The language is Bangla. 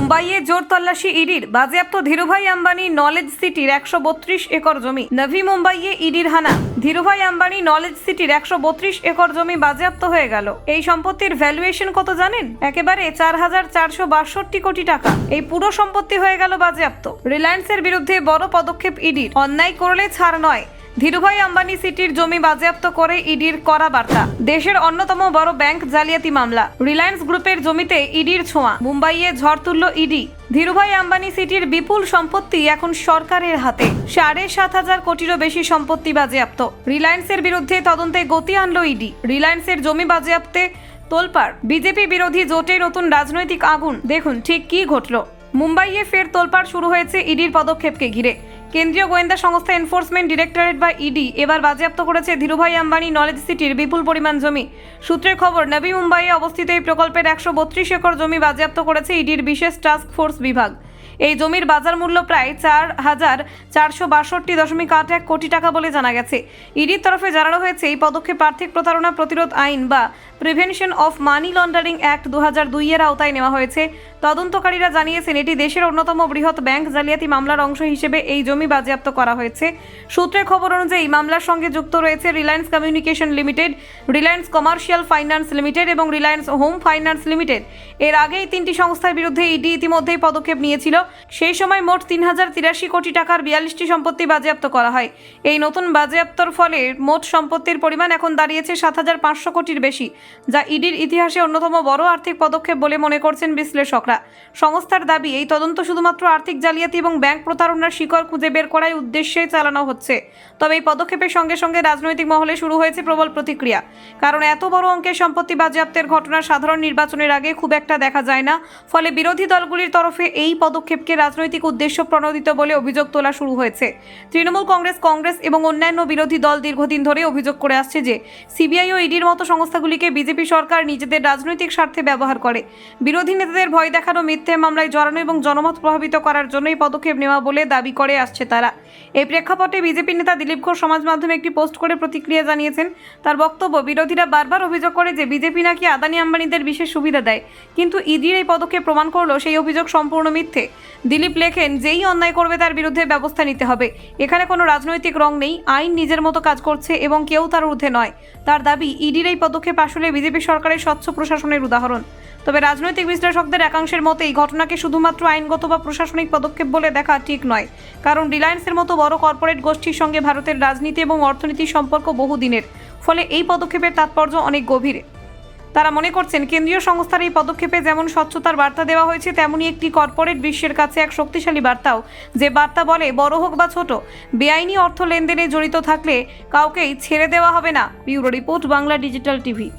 মুম্বাইয়ে জোর তল্লাশি ইডির। বাজেয়াপ্ত ধীরুভাই আম্বানি নলেজ সিটির একশো বত্রিশ একর জমি। নভি মুম্বাইয়ে ইডির হানা। ধীরুভাই আম্বানি নলেজ সিটির একশো বত্রিশ একর জমি বাজেয়াপ্ত হয়ে গেল। এই সম্পত্তির ভ্যালুয়েশন কত জানেন? একেবারে চার হাজার চারশো বাষট্টি কোটি টাকা। এই পুরো সম্পত্তি হয়ে গেল বাজেয়াপ্ত। রিলায়েন্সের বিরুদ্ধে বড় পদক্ষেপ ইডির। অন্যায় করলে ছাড় নয়। ধীরুভাই আম্বানি সিটির জমি বাজেয়াপ্ত করে ইডির করা বার্তা। দেশের অন্যতম বড় ব্যাংক জালিয়াতি মামলা। রিলায়েন্স গ্রুপের জমিতে ইডির ছোঁয়া। মুম্বাইয়ে ঝড় তুলল ইডি। ধীরুভাই আম্বানি সিটির বিপুল সম্পত্তি এখন সরকারের হাতে। সাড়ে সাত হাজার কোটিরও বেশি সম্পত্তি বাজেয়াপ্ত। রিলায়েন্সের বিরুদ্ধে তদন্তে গতি আনল ইডি। রিলায়েন্সের জমি বাজেয়াপ্তে তোলপাড়। বিজেপি বিরোধী জোটে নতুন রাজনৈতিক আগুন। দেখুন ঠিক কী ঘটল। মুম্বাইয়ে ফের তোলপাড় শুরু হয়েছে ইডির পদক্ষেপকে ঘিরে। কেন্দ্রীয় গোয়েন্দা সংস্থা এনফোর্সমেন্ট ডিরেক্টরেট বা ইডি এবার বাজেয়াপ্ত করেছে ধীরুভাই আম্বানি নলেজ সিটির বিপুল পরিমাণ জমি। সূত্রের খবর, নবী মুম্বাইয়ে অবস্থিত এই প্রকল্পের একশো বত্রিশ একর জমি বাজেয়াপ্ত করেছে ইডির বিশেষ টাস্ক ফোর্স বিভাগ। এই জমির বাজার মূল্য প্রায় চার হাজার চারশো বাষট্টি দশমিক আট এক কোটি টাকা বলে জানা গেছে। ইডির তরফে জানানো হয়েছে, এই পদক্ষেপ আর্থিক প্রতারণা প্রতিরোধ আইন বা prevention of money laundering act দু হাজার দুইয়ের আওতায় নেওয়া হয়েছে। তদন্তকারীরা জানিয়েছেন, এটি দেশের অন্যতম বৃহৎ ব্যাংক জালিয়াতি মামলার অংশ হিসেবে এই জমি বাজেয়াপ্ত করা হয়েছে। সূত্রের খবর অনুযায়ী মামলার সঙ্গে যুক্ত রয়েছে Reliance communication limited, Reliance commercial finance limited এবং রিলায়েন্স হোম ফাইন্যান্স লিমিটেড। এর আগে এই তিনটি সংস্থার বিরুদ্ধে ইডি ইতিমধ্যেই পদক্ষেপ নিয়েছিল। সেই সময় মোট তিন হাজার তিরাশি কোটি টাকার বিয়াল্লিশটি সম্পত্তি বাজেয়াপ্ত করা হয়। এই নতুন বাজেয়াপ্তর ফলে মোট সম্পত্তির পরিমাণ এখন দাঁড়িয়েছে সাত হাজার পাঁচশো কোটির বেশি, যা ইডির ইতিহাসে অন্যতম বড় আর্থিক পদক্ষেপ বলে মনে করছেন বিশ্লেষকরা। সংস্থার দাবি, এই তদন্ত শুধুমাত্র আর্থিক জালিয়াতি এবং ব্যাংক প্রতারণার শিকড় খুঁজে বের করার উদ্দেশ্যে চালানো হচ্ছে। তবে এই পদক্ষেপের সঙ্গে সঙ্গে রাজনৈতিক মহলে শুরু হয়েছে প্রবল প্রতিক্রিয়া। কারণ এত বড় অঙ্কের সম্পত্তি বাজেয়াপ্তের ঘটনা সাধারণ নির্বাচনের আগে খুব একটা দেখা যায় না। ফলে বিরোধী দলগুলির তরফে এই পদক্ষেপকে রাজনৈতিক উদ্দেশ্য প্রণোদিত বলে অভিযোগ তোলা শুরু হয়েছে। তৃণমূল কংগ্রেস কংগ্রেস এবং অন্যান্য বিরোধী দল দীর্ঘদিন ধরে অভিযোগ করে আসছে যে, সিবিআই ও ইডির মতো সংস্থাগুলিকে বিজেপি সরকার নিজেদের রাজনৈতিক স্বার্থে ব্যবহার করে। বিরোধী নেতাদের ভয় দেখানো মিথ্যে মামলায় জড়ানো এবং জনমত প্রভাবিত করার জন্য এই পদক্ষেপ নেওয়া বলে দাবি করে আসছে তারা। এই প্রেক্ষাপটে বিজেপি নেতা দিলীপ ঘোষ সমাজ মাধ্যমে একটি পোস্ট করে প্রতিক্রিয়া জানিয়েছেন। তার বক্তব্য, বিরোধীরা বারবার অভিযোগ করে যে বিজেপি নাকি আদানি আম্বানিদের বিশেষ সুবিধা দেয়। কিন্তু ইডির এই পদক্ষেপ প্রমাণ করল সেই অভিযোগ সম্পূর্ণ মিথ্যে। দিলীপ লেখেন, যেই অন্যায় করবে তার বিরুদ্ধে ব্যবস্থা নিতে হবে। এখানে কোনো রাজনৈতিক রং নেই, আইন নিজের মতো কাজ করছে এবং কেউ তার ঊর্ধ্বে নয়। তার দাবি, ইডির এই পদক্ষেপ আসলে বিজেপি সরকারের স্বচ্ছ প্রশাসনের উদাহরণ। তবে রাজনৈতিক বিশ্লেষকদের একাংশের মতে, এই ঘটনাকে শুধুমাত্র আইনগত বা প্রশাসনিক পদক্ষেপ বলে দেখা ঠিক নয়। কারণ রিলায়েন্সের মতো বড় কর্পোরেট গোষ্ঠীর সঙ্গে ভারতের রাজনীতি এবং অর্থনীতির সম্পর্ক বহুদিনের। ফলে এই পদক্ষেপের তাৎপর্য অনেক গভীর। তারা মনে করছেন, কেন্দ্রীয় সংস্থার এই পদক্ষেপে যেমন স্বচ্ছতার বার্তা দেওয়া হয়েছে, তেমনই একটি কর্পোরেট বিশ্বের কাছে এক শক্তিশালী বার্তাও। যে বার্তা বলে, বড় হোক বা ছোট, বেআইনি অর্থ লেনদেনে জড়িত থাকলে কাউকেই ছেড়ে দেওয়া হবে না। Bureau report, Bangla digital TV.